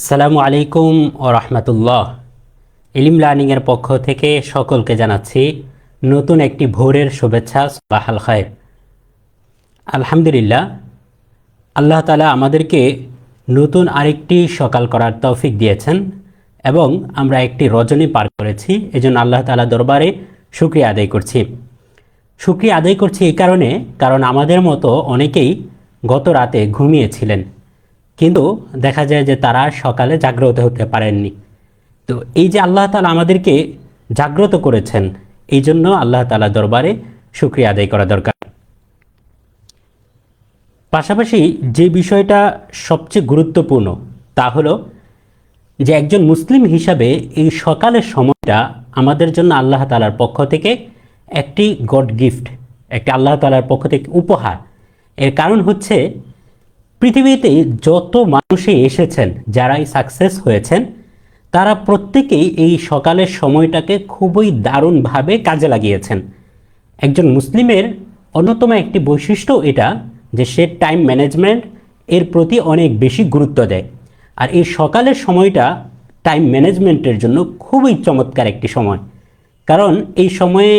আসসালামু আলাইকুম ও রহমতুল্লাহ। ইলিম লার্নিংয়ের পক্ষ থেকে সকলকে জানাচ্ছি নতুন একটি ভোরের শুভেচ্ছা বাহাল খায়ের। আলহামদুলিল্লাহ, আল্লাহ তালা আমাদেরকে নতুন আরেকটি সকাল করার তৌফিক দিয়েছেন এবং আমরা একটি রজনী পার করেছি। এজন্য আল্লাহ তালা দরবারে শুক্রিয়া আদায় করছি। শুক্রিয়া আদায় করছি এই কারণে, কারণ আমাদের মতো অনেকেই গত রাতে ঘুমিয়েছিলেন। কিন্তু দেখা যায় যে তারা সকালে জাগ্রত হতে পারেননি। তো এই যে আল্লাহ তালা আমাদেরকে জাগ্রত করেছেন, এই জন্য আল্লাহ তালা দরবারে শুক্রিয়া আদায় করা দরকার। পাশাপাশি যে বিষয়টা সবচেয়ে গুরুত্বপূর্ণ, তা হলো যে একজন মুসলিম হিসাবে এই সকালের সময়টা আমাদের জন্য আল্লাহ তালার পক্ষ থেকে একটি গড গিফট, একটি আল্লাহ তালার পক্ষ থেকে উপহার। এর কারণ হচ্ছে পৃথিবীতে যত মানুষই এসেছেন, যারাই সাকসেস হয়েছেন, তারা প্রত্যেকেই এই সকালের সময়টাকে খুবই দারুণভাবে কাজে লাগিয়েছেন। একজন মুসলিমের অন্যতম একটি বৈশিষ্ট্য এটা যে সে টাইম ম্যানেজমেন্ট এর প্রতি অনেক বেশি গুরুত্ব দেয়। আর এই সকালের সময়টা টাইম ম্যানেজমেন্টের জন্য খুবই চমৎকার একটি সময়। কারণ এই সময়ে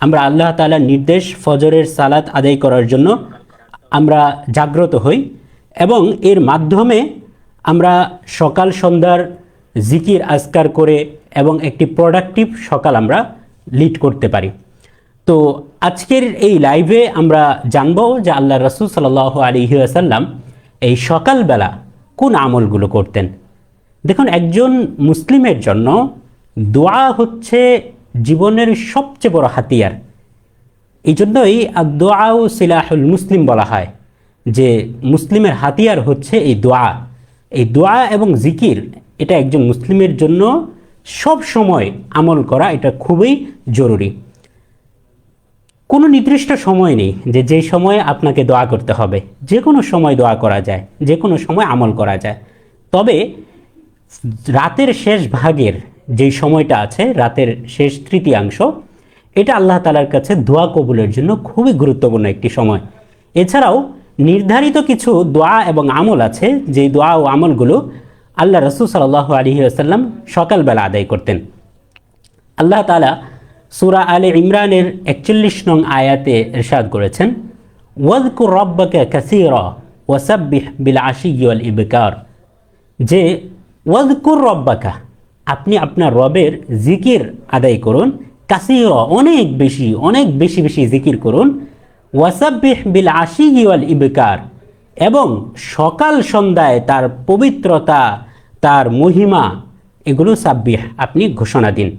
আমরা আল্লাহ তালার নির্দেশ, ফজরের সালাত আদায় করার জন্য আমরা জাগ্রত হই। এবং এর মাধ্যমে আমরা সকাল সন্ধ্যার জিকির আজকার করে এবং একটি প্রোডাক্টিভ সকাল আমরা লিড করতে পারি। তো আজকের এই লাইভে আমরা জানব যে আল্লাহ রসুল সাল আলী আসাল্লাম এই সকালবেলা কোন আমলগুলো করতেন। দেখুন, একজন মুসলিমের জন্য দোয়া হচ্ছে জীবনের সবচেয়ে বড় হাতিয়ার। এই জন্যই দোয়াও সিলাহুল মুসলিম বলা হয়। যে মুসলিমের হাতিয়ার হচ্ছে এই দোয়া। এই দোয়া এবং জিকির, এটা একজন মুসলিমের জন্য সব সময় আমল করা এটা খুবই জরুরি। কোনো নির্দিষ্ট সময় নেই যে যে সময়ে আপনাকে দোয়া করতে হবে, যে কোনো সময় দোয়া করা যায়, যে কোনো সময় আমল করা যায়। তবে রাতের শেষ ভাগের যেই সময়টা আছে, রাতের শেষ তৃতীয়াংশ, এটা আল্লাহ তালার কাছে দোয়া কবুলের জন্য খুবই গুরুত্বপূর্ণ একটি সময়। এছাড়াও নির্ধারিত কিছু দোয়া এবং আমল আছে যে দোয়া ও আমলগুলো আল্লাহ রসুল সাল আলী আসাল্লাম সকালবেলা আদায় করতেন। আল্লাহ তালা সুরা আলে ইমরানের একচল্লিশ নং আয়াতে এরশাদ করেছেন ওয়াদকুর রব্বাকে কাসির ওয়াসাব্বিহ বিল আশিয়াল ইবকার যে ওয়াজকুর রব্বাকা, আপনি আপনার রবের জিকির আদায় করুন, কাসির, অনেক বেশি অনেক বেশি বেশি জিকির করুন ওয়াসাব্বিহ বিল আশি আশিয়াল ইবকার। এবং সকাল সন্ধ্যায় তার পবিত্রতা, তার মহিমা, এগুলো সাব্বিহ আপনি ঘোষণা দিন।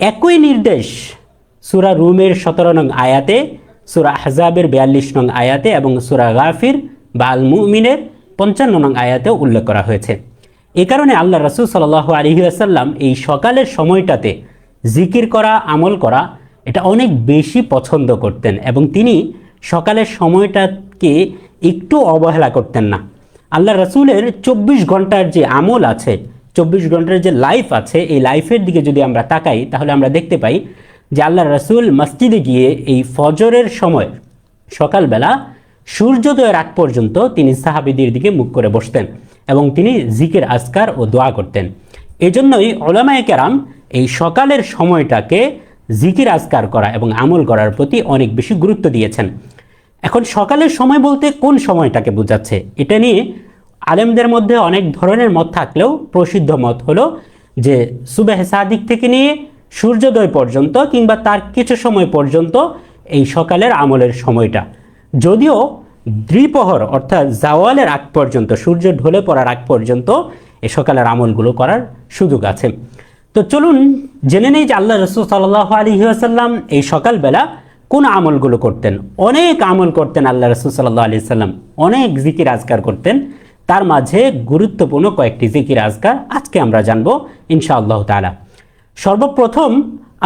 একই নির্দেশ সুরা রুমের সতেরো নং আয়াতে, সুরা আহজাবের বিয়াল্লিশ নং আয়াতে এবং সুরা গাফির বা মুমিনের পঞ্চান্ন নং আয়াতেও উল্লেখ করা হয়েছে। এ কারণে আল্লাহ রসুল সাল আলহি আসাল্লাম এই সকালের সময়টাতে জিকির করা, আমল করা এটা অনেক বেশি পছন্দ করতেন এবং তিনি সকালের সময়টাকে একটু অবহেলা করতেন না। আল্লাহ রসুলের চব্বিশ ঘণ্টার যে আমল আছে, চব্বিশ ঘণ্টার যে লাইফ আছে, এই লাইফের দিকে যদি আমরা তাকাই, তাহলে আমরা দেখতে পাই যে আল্লাহ রসুল মসজিদে গিয়ে এই ফজরের সময়, সকালবেলা সূর্যোদয়ের আগ পর্যন্ত তিনি সাহাবিদের দিকে মুখ করে বসতেন এবং তিনি জিকের, আজকার ও দোয়া করতেন। এজন্যই ওলামায় কেরাম এই সকালের সময়টাকে জিকির আজকার করা এবং আমল করার প্রতি অনেক বেশি গুরুত্ব দিয়েছেন। এখন সকালের সময় বলতে কোন সময়টাকে বোঝাচ্ছে? এটা নিয়ে আলেমদের মধ্যে অনেক ধরনের মত থাকলেও প্রসিদ্ধ মত হলো যে সুবেহ সাদিক থেকে নিয়ে সূর্যোদয় পর্যন্ত কিংবা তার কিছু সময় পর্যন্ত এই সকালের আমলের সময়টা। যদিও দ্বিপহর অর্থাৎ জাওয়ালের আগ পর্যন্ত, সূর্য ঢলে পড়ার আগ পর্যন্ত এ সকালের আমলগুলো করার সুযোগ আছে। তো চলুন জেনে নেই যে আল্লাহ রসুল সাল্লাহ আলী আসাল্লাম এই সকালবেলা কোন আমলগুলো করতেন। অনেক আমল করতেন আল্লাহ রসুল সাল্লাহ আলি সাল্লাম অনেক জিকির আজকার করতেন। তার মাঝে গুরুত্বপূর্ণ কয়েকটি জিকির আজকার আজকে আমরা জানব ইনশা আল্লাহ তালা সর্বপ্রথম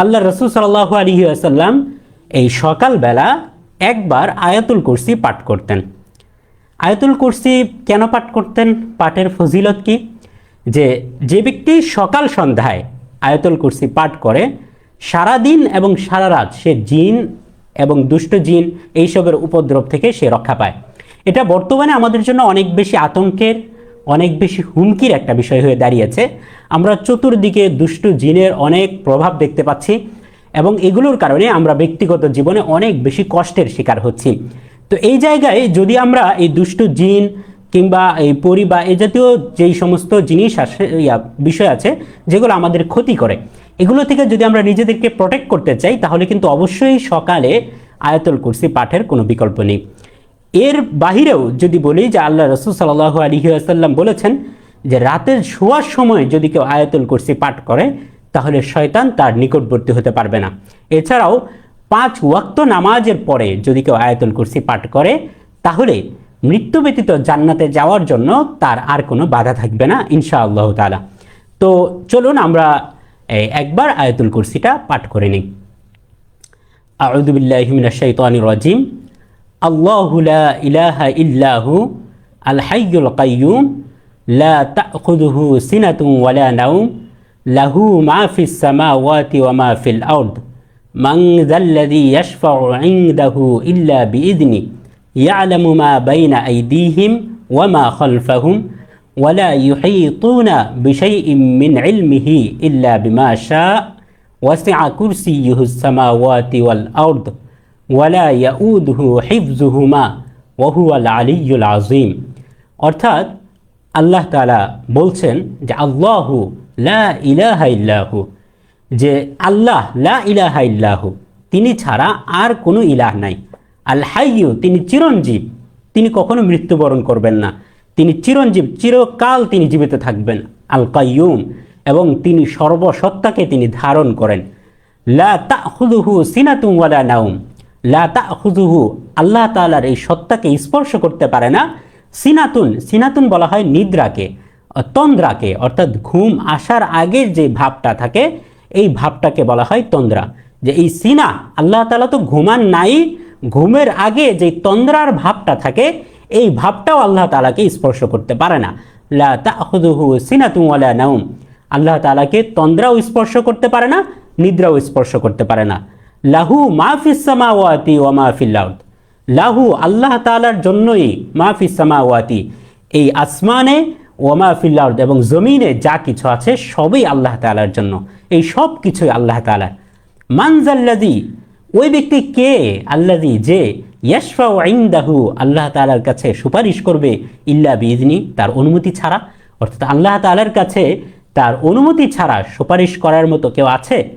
আল্লাহ রসুল সাল্লাহ আলী আসাল্লাম এই সকালবেলা একবার আয়াতুল কুরসি পাঠ করতেন। আয়াতুল কুরসি কেন পাঠ করতেন? পাঠের ফজিলত কি? যে যে ব্যক্তি সকাল সন্ধ্যায় আয়াতুল কুরসি পাঠ করে, সারা দিন এবং সারা রাত সে জিন এবং দুষ্ট জিন এইসবের উপদ্রব থেকে সে রক্ষা পায়। এটা বর্তমানে আমাদের জন্য অনেক বেশি আতঙ্কের, অনেক বেশি হুমকির একটা বিষয় হয়ে দাঁড়িয়েছে। আমরা চতুর্দিকে দুষ্টু জিনের অনেক প্রভাব দেখতে পাচ্ছি এবং এগুলোর কারণে আমরা ব্যক্তিগত জীবনে অনেক বেশি কষ্টের শিকার হচ্ছি। তো এই জায়গায় যদি আমরা এই দুষ্টু জিন কিংবা এই পরি বা এ জাতীয় যেই সমস্ত জিনিস আসে, ইয়া, বিষয় আছে, যেগুলো আমাদের ক্ষতি করে, এগুলো থেকে যদি আমরা নিজেদেরকে প্রোটেক্ট করতে চাই, তাহলে কিন্তু অবশ্যই সকালে আয়াতুল কুরসি পাঠের কোনো বিকল্প নেই। এর বাহিরেও যদি বলি যে আল্লাহ রসুল সাল্লাহ আসাল্লাম বলেছেন যে রাতের শোয়ার সময় যদি কেউ আয়াতুল কুরসি পাঠ করে, তাহলে শয়তান তার নিকটবর্তী হতে পারবে না। এছাড়াও পাঁচ ওয়াক্ত নামাজের পরে যদি কেউ আয়াতুল কুরসি পাঠ করে, তাহলে মৃত্যু ব্যতীত জান্নাতে যাওয়ার জন্য তার আর কোনো বাধা থাকবে না ইনশা আল্লাহ তালা তো চলুন আমরা একবার আয়তুল কুরসিটা পাঠ করে নিই। আউদুবিল্লাহমিনা শৈতানি রাজিম। আল্লাহুলা ইলাহা ইল্লাহু আলহাইয়ুল কাইয়ুম, লা তাখুদুহু সিনাতুম ওয়ালা নাউম লাহু মা ফিস সামাওয়াতি ওয়া মা ফিল আরদ। মান যাল্লাযী ইয়াশফাউ ইনদাহু ইল্লা বিইذনিহি يشفع عنده إلا بإذنه يعلم ما بين أيديهم وما خلفهم ولا يحيطون بشيء من علمه إلا بما شاء وسع كرسيه السماوات والأرض ولا يؤوده حفظهما وهو العلي العظيم অর্থাৎ আল্লাহ তাআলা বলছেন যে আল্লাহু লা ইলাহা ইল্লাহু যে আল্লাহ লা ইলাহা ইল্লাহু তিনি ছাড়া আর কোনো ইলাহ নাই আল হাইয়ু, তিনি চিরঞ্জীব। তিনি কখনো মৃত্যুবরণ করবেন না। তিনি চিরঞ্জীব, চিরকাল তিনি জীবিত থাকবেন, আল কাইয়ুম, এবং তিনি সর্বসত্তাকে তিনি ধারণ করেন। লা তাহুদুহু সিনাতুম ওয়ালা নাউম লা তাহুদুহু আল্লাহ তাআলার এই সত্তাকে স্পর্শ করতে পারে না। সিনাতুন সিনাতুন বলা হয় নিদ্রাকে, তন্দ্রাকে, অর্থাৎ ঘুম আসার আগের যে ভাবটা থাকে, এই ভাবটাকে বলা হয় তন্দ্রা। যে এই সিনা, আল্লাহ তালা তো ঘুমান নাই ঘুমের আগে যে তন্দ্রার ভাবটা থাকে, এই ভাবটাও আল্লাহ তাআলাকে স্পর্শ করতে পারে না। নাউম আল্লাহ তাআলাকে তন্দ্রাও স্পর্শ করতে পারে না, নিদ্রাও স্পর্শ করতে পারে না। লাহু মাহফিস সামাওয়াতি ওয়া মাহফিল লাহু আল্লাহ তাআলার জন্যই মাহফিস সামাওয়াতি। এই আসমানে ওয়ামা ফিল আরদ এবং জমিনে যা কিছু আছে সবই আল্লাহ তাআলার জন্য। এই সব কিছুই আল্লাহ তাআলার। মানজাল্লাদি ওই ব্যক্তি কে? আল্লাদি যে ইয়াশফা ইনদাহু আল্লাহ তাআলার কাছে সুপারিশ করবে ইল্লা বিইজনি তার অনুমতি ছাড়া। অর্থাৎ আল্লাহ তাআলার কাছে তার অনুমতি ছাড়া সুপারিশ করার মতো কেউ আছে?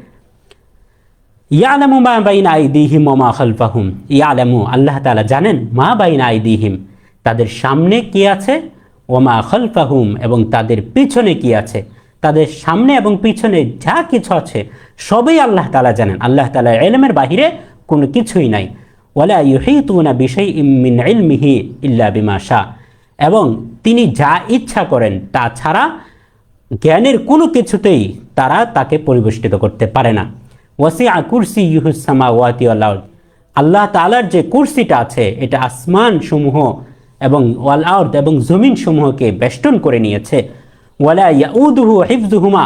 ইয়ালামু মা বাইনা আইদিহিম ওয়া মা খালফাহুম। ইয়ালামু, আল্লাহ তাআলা জানেন মা বাইনা আইদিহিম। তাদের সামনে কি আছে? ওমা খলফাহুম, এবং তাদের পিছনে কি আছে? তাদের সামনে এবং পিছনে যা কিছু আছে, সবই আল্লাহ তালা জানেন। আল্লাহ তালা এলমের বাহিরে কোনো কিছুই নাই। ওয়ালা ইউহিতুনা বিশাইইম মিন ইলমিহি ইল্লা বিমা এবং তিনি যা ইচ্ছা করেন, তা ছাড়া জ্ঞানের কোনো কিছুতেই তারা তাকে পরিবেষ্টিত করতে পারে না। ওয়াসিআ কুরসি ইউহুসামা ওয়াতি আল্লাহ আল্লাহ তালার যে কুরসিটা আছে, এটা আসমান সমূহ এবং ওয়াল আর্দ এবং জমিন সমূহকে বেষ্টন করে নিয়েছে। ওয়ালা ইয়াউদুহু হিফজুহুমা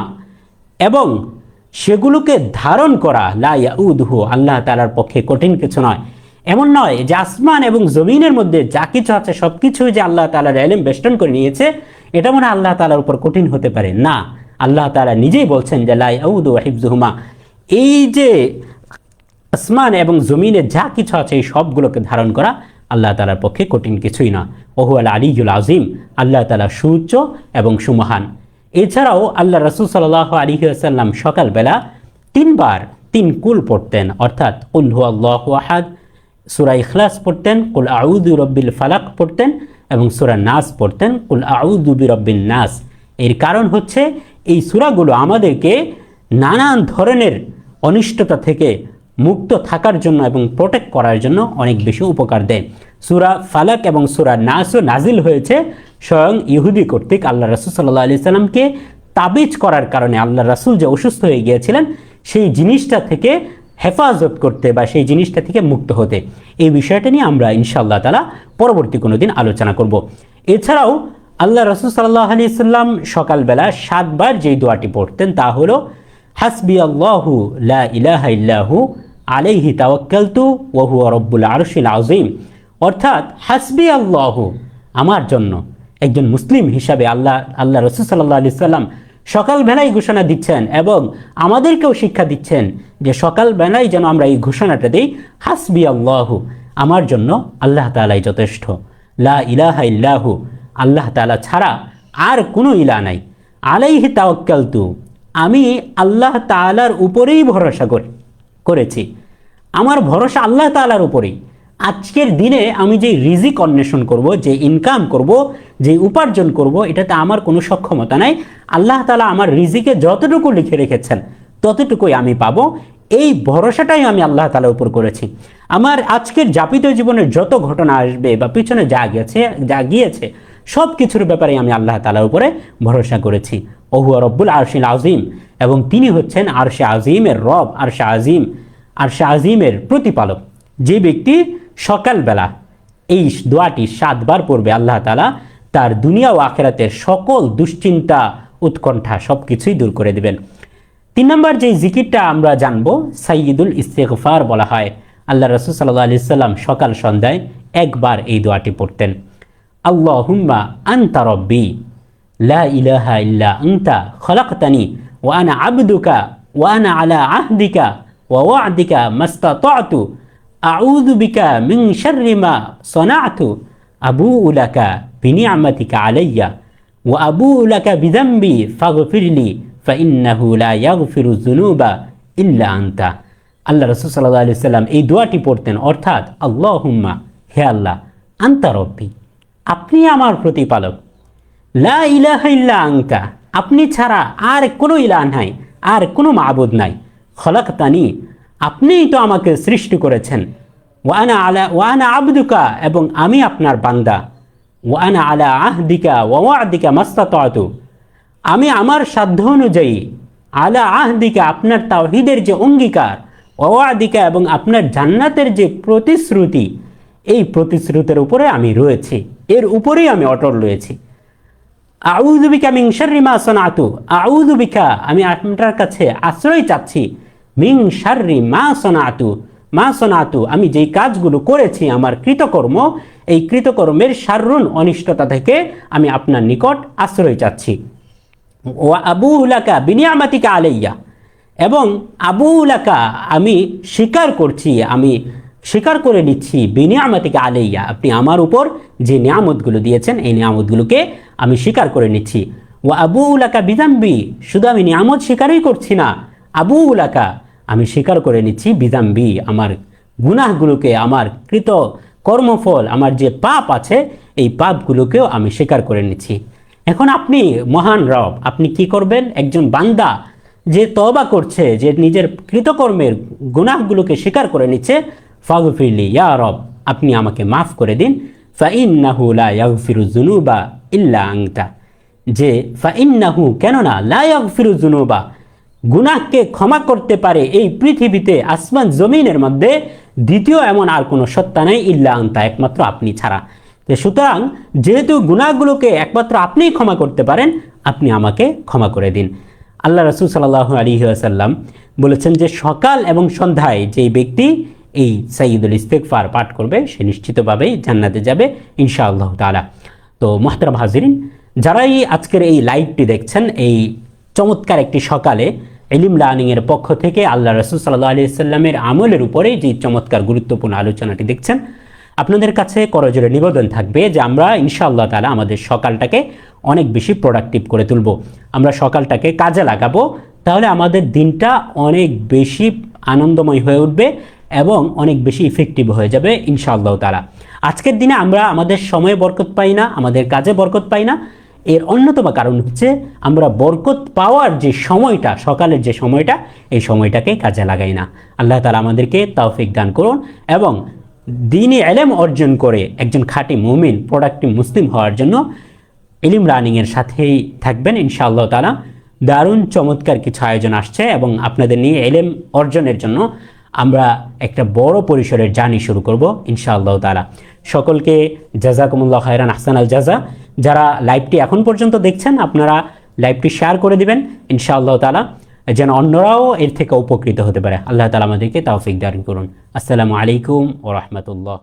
এবং সেগুলোকে ধারণ করা, লা ইয়াউদুহু, আল্লাহ তালার পক্ষে কঠিন কিছু নয়। এমন নয় যে আসমান এবং জমিনের মধ্যে যা কিছু আছে সব কিছুই যে আল্লাহ তালার এলেম বেষ্টন করে নিয়েছে, এটা মনে আল্লাহ তালার উপর কঠিন হতে পারে। না, আল্লাহ তালা নিজেই বলছেন যে, লা ইয়াউদু হিফজুহুমা এই যে আসমান এবং জমিনে যা কিছু আছে, এই সবগুলোকে ধারণ করা আল্লাহ তালার পক্ষে কঠিন কিছুই না ওহু আল আলিজুল আজিম আল্লাহ তালা সুউচ্চ এবং সুমহান। এছাড়াও আল্লাহ রসুল সাল্লাহ আলী আসাল্লাম সকালবেলা তিনবার তিন কুল পড়তেন, অর্থাৎ উল্হু আল্লাহ আহাদ, সুরা ইখলাস পড়তেন, কুল আউদু রব্বিল ফালাক পড়তেন এবং সুরা নাস পড়তেন, কুল আউদু বি রব্বিল নাস। এর কারণ হচ্ছে এই সুরাগুলো আমাদেরকে নানান ধরনের অনিষ্টতা থেকে মুক্ত থাকার জন্য এবং প্রোটেক্ট করার জন্য অনেক বেশি উপকার দেয়। সুরা ফালাক এবং সুরা নাসও নাজিল হয়েছে স্বয়ং ইহুদি কর্তৃক আল্লাহ রসুল সাল্লাহ আলি সাল্লামকে তাবিজ করার কারণে। আল্লাহ রাসুল যে অসুস্থ হয়ে গিয়েছিলেন, সেই জিনিসটা থেকে হেফাজত করতে বা সেই জিনিসটা থেকে মুক্ত হতে। এই বিষয়টা নিয়ে আমরা ইনশাআল্লাহ তালা পরবর্তী কোনো দিন আলোচনা করব। এছাড়াও আল্লাহ রসুল সাল্লাহ আলি সাল্লাম সকালবেলা সাতবার যেই দোয়াটি পড়তেন তা হলো হাসবি আল্লাহু লা ইলাহা ইল্লাহু আলাইহি তাওয়াক্কালতু ওয়া হুয়া রব্বুল আরশিল আযীম। অর্থাৎ হাসবি আল্লাহু আমার জন্য একজন মুসলিম হিসাবে আল্লাহ আল্লাহ রসুল সাল্লাহ আলি সাল্লাম সকালবেলায় ঘোষণা দিচ্ছেন এবং আমাদেরকেও শিক্ষা দিচ্ছেন যে সকালবেলায় যেন আমরা এই ঘোষণাটা দিই হাসবি আল্লাহু আমার জন্য আল্লাহ তালাই যথেষ্ট। লা ইলাহা ইল্লাহু আল্লাহ তালা ছাড়া আর কোনো ইলা নাই। আলাইহি তাওয়াক্কালতু আমি আল্লাহ তালার উপরেই ভরসা করি, করেছি। আমার ভরসা আল্লাহ তালার উপরেই। আজকের দিনে আমি যে রিজিক অন্বেষণ করব, যে ইনকাম করব, যে উপার্জন করব, এটাতে আমার কোনো সক্ষমতা নাই। আল্লাহ তালা আমার রিজিকে যতটুকু লিখে রেখেছেন, ততটুকুই আমি পাবো। এই ভরসাটাই আমি আল্লাহ তালার উপর করেছি। আমার আজকের যাপিত জীবনের যত ঘটনা আসবে বা পিছনে যা গেছে, যা গিয়েছে সব কিছুর ব্যাপারে আমি আল্লাহ তালার উপরে ভরসা করেছি। ওহু রব্বুল আরশিল আজিম এবং তিনি হচ্ছেন আরশে আজিমের রব, আরশে আজিম আরশে আজিমের প্রতিপালক। যে ব্যক্তি সকালবেলা এই দোয়াটি সাতবার পড়বে আল্লাহ তালা তার দুনিয়া ও আখেরাতের সকল দুশ্চিন্তা, উৎকণ্ঠা সব কিছুই দূর করে দেবেন। তিন নম্বর যে জিকিরটা আমরা জানব সাইয়দুল ইস্তেগফার বলা হয়। আল্লাহ রসুল সাল্লাহ আলি সাল্লাম সকাল সন্ধ্যায় একবার এই দোয়াটি পড়তেন। আল্লাহুম্মা আনতা রব্বি। লা ইলাহা ইল্লা আনতা, খলাকতানি, ওয়া আনা আবদুকা, ওয়া আনা আলা আহদিকা, ওয়া ওয়াদিকা মাস্তাতাতু, আউযু বিকা মিন শাররি মা সনাতু আবুউ লাকা বিনিআমাতিকা আলাইয়া, ওয়া আবুউ লাকা বিযামবি ফাগফিরলি ফাইন্নাহু লা ইয়াগফিরু যুনুবা ইল্লা আনতা। আল্লাহ রসুল সাল্লাহ আলি সাল্লাম এই দোয়াটি পড়তেন, অর্থাৎ আল্লাহ হুম্মা হে আল্লাহ, আন্তা রব্বি, আপনি আমার প্রতিপালক। লা ইলাহা ইল্লা আংকা আপনি ছাড়া আর কোনো ইলাহ নাই, আর কোনো মাবুদ নাই। খলাকতানি, আপনিই তো আমাকে সৃষ্টি করেছেন। ওয়ানা আলা ওয়ানা আবদুকা, এবং আমি আপনার বান্দা। ওয়ানা আলা আহদিকা ওয়াদিকা মাস্তাতু আমি আমার সাধ্য অনুযায়ী আলা আহদিকা, আপনার তাওহিদের যে অঙ্গীকার ওয়াদিকা, এবং আপনার জান্নাতের যে প্রতিশ্রুতি, এই প্রতিশ্রুতির উপরে আমি রয়েছি। এর উপরেই আমি অটল রয়েছি। আউজুবিকা মিং শার্রি মা সনাতু। আউজুবিকা আমি আপনার কাছে আশ্রয় চাচ্ছি। মিং শার্রি মা সনাতু। মা সনাতু, আমি যেই কাজগুলো করেছি আমার কৃতকর্ম, এই কৃতকর্মের সারুণ অনিষ্টতা থেকে আমি আপনার নিকট আশ্রয় চাচ্ছি। ও আবু উলাকা বিনিয়ামাতিকা আলাইয়া। এবং আবু উলাকা আমি স্বীকার করছি, আমি স্বীকার করে নিচ্ছি, বিনিয়ামাতিকা আলাইয়া, আপনি আমার উপর যে নিয়ামতগুলো দিয়েছেন, এই নিয়ামতগুলোকে আমি স্বীকার করে নিচ্ছি। ও আবু উলাকা বিদাম্বি শুধু আমি নিয়ামত স্বীকারই করছি না, আবু উলাকা আমি স্বীকার করে নিচ্ছি বিদাম্বি আমার গুনাহগুলোকে, আমার কৃত কর্মফল, আমার যে পাপ আছে, এই পাপগুলোকেও আমি স্বীকার করে নিচ্ছি। এখন আপনি মহান রব, আপনি কি করবেন? একজন বান্দা যে তবা করছে, যে নিজের কৃতকর্মের গুনাহগুলোকে স্বীকার করে নিচ্ছে ফাগফিরলি, ইয়া রব, আপনি আমাকে মাফ করে দিন। ফাইন্নাহু লা ইয়াগফিরু যুনুবা ইল্লা আংতা যে ফাইন্নাহু, কেননা লা ইয়াগফিরু যুনুবা, গুনাহকে ক্ষমা করতে পারে এই পৃথিবীতে আসমান জমিনের মধ্যে, দ্বিতীয় এমন আর কোনো সত্তা নেই, ইল্লা আংতা একমাত্র আপনি ছাড়া। সুতরাং, যেহেতু গুনাহগুলোকে একমাত্র আপনিই ক্ষমা করতে পারেন, আপনি আমাকে ক্ষমা করে দিন। আল্লাহ রসুল সাল্লাহ আলী আসাল্লাম বলেছেন যে সকাল এবং সন্ধ্যায় যেই ব্যক্তি এই সাইদুল ইস্তেকফার পাঠ করবে, সে নিশ্চিতভাবেই জান্নাতে যাবে, ইনশাআল্লাহ তালা তো মোহতারাম হাজিরিন, যারাই আজকের এই লাইভটি দেখছেন, এই চমৎকার একটি সকালে এলিম লার্নিংয়ের পক্ষ থেকে আল্লাহ রসুল সাল্লাহ আলি সাল্লামের আমলের উপরে যে চমৎকার গুরুত্বপূর্ণ আলোচনাটি দেখছেন, আপনাদের কাছে করজোরে নিবেদন থাকবে যে আমরা ইনশাআল্লাহ তালা আমাদের সকালটাকে অনেক বেশি প্রোডাক্টিভ করে তুলব। আমরা সকালটাকে কাজে লাগাবো, তাহলে আমাদের দিনটা অনেক বেশি আনন্দময় হয়ে উঠবে এবং অনেক বেশি ইফেক্টিভ হয়ে যাবে ইনশাআল্লাহ তারা আজকের দিনে আমরা আমাদের সময়ে বরকত পাই না, আমাদের কাজে বরকত পাই না। এর অন্যতম কারণ হচ্ছে আমরা বরকত পাওয়ার যে সময়টা, সকালের যে সময়টা, এই সময়টাকে কাজে লাগাই না। আল্লাহ তালা আমাদেরকে তাওফিক দান করুন এবং দিনে এলেম অর্জন করে একজন খাঁটি মুমিন প্রোডাক্টিভ মুসলিম হওয়ার জন্য ইলিম রানিংয়ের সাথেই থাকবেন ইনশাআল্লাহ তালা দারুণ চমৎকার কিছু আয়োজন আসছে এবং আপনাদের নিয়ে এলেম অর্জনের জন্য আমরা একটা বড় পরিসরের জার্নি শুরু করব, ইনশাআল্লাহ তালা সকলকে জাজাকুমুল্লাহ খায়রান, আহসান আল জাজা যারা লাইভটি এখন পর্যন্ত দেখছেন, আপনারা লাইভটি শেয়ার করে দিবেন, ইনশাআল্লাহ তালা যেন অন্যরাও এর থেকে উপকৃত হতে পারে। আল্লাহ তালা আমাদেরকে তাওফিক দান করুন। আসসালামু আলাইকুম ও রহমতুল্লাহ।